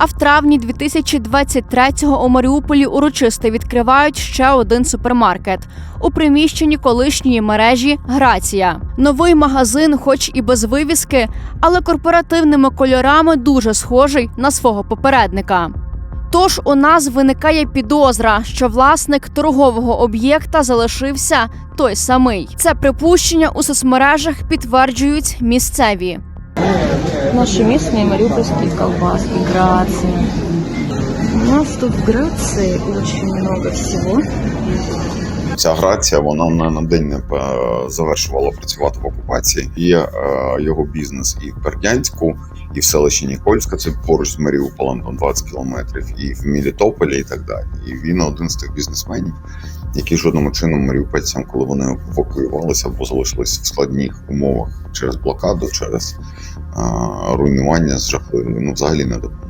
А в травні 2023-го у Маріуполі урочисто відкривають ще один супермаркет у приміщенні колишньої мережі Грація. Новий магазин, хоч і без вивіски, але корпоративними кольорами дуже схожий на свого попередника. Тож у нас виникає підозра, що власник торгового об'єкта залишився той самий. Це припущення у соцмережах підтверджують місцеві. Наши местные мариупольские колбаски, Грации. У нас тут в Грации очень много всего. Ця грація вона не на день не е, завершувала працювати в окупації. Є е, його бізнес і в Бердянську, і в селищі Нікольська, це поруч з Маріуполем, там 20 кілометрів, і в Мелітополі, і так далі. І він один з тих бізнесменів, які жодним чином маріупольцям, коли вони евакуювалися або залишились в складних умовах через блокаду, через е, руйнування з жахливими, ну взагалі не допомагали.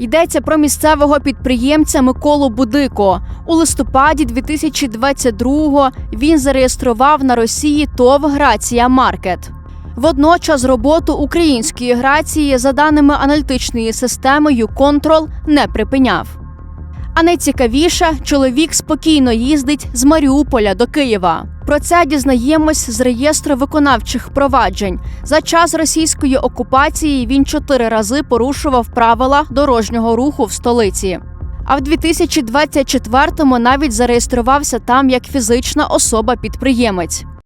Йдеться про місцевого підприємця Миколу Будико. У листопаді 2022-го він зареєстрував на Росії ТОВ Грація Маркет. Водночас роботу української грації, за даними аналітичної системи «Юконтрол», не припиняв. А найцікавіше, чоловік спокійно їздить з Маріуполя до Києва. Про це дізнаємось з реєстру виконавчих проваджень. За час російської окупації він чотири рази порушував правила дорожнього руху в столиці. А в 2024-му навіть зареєструвався там як фізична особа-підприємець.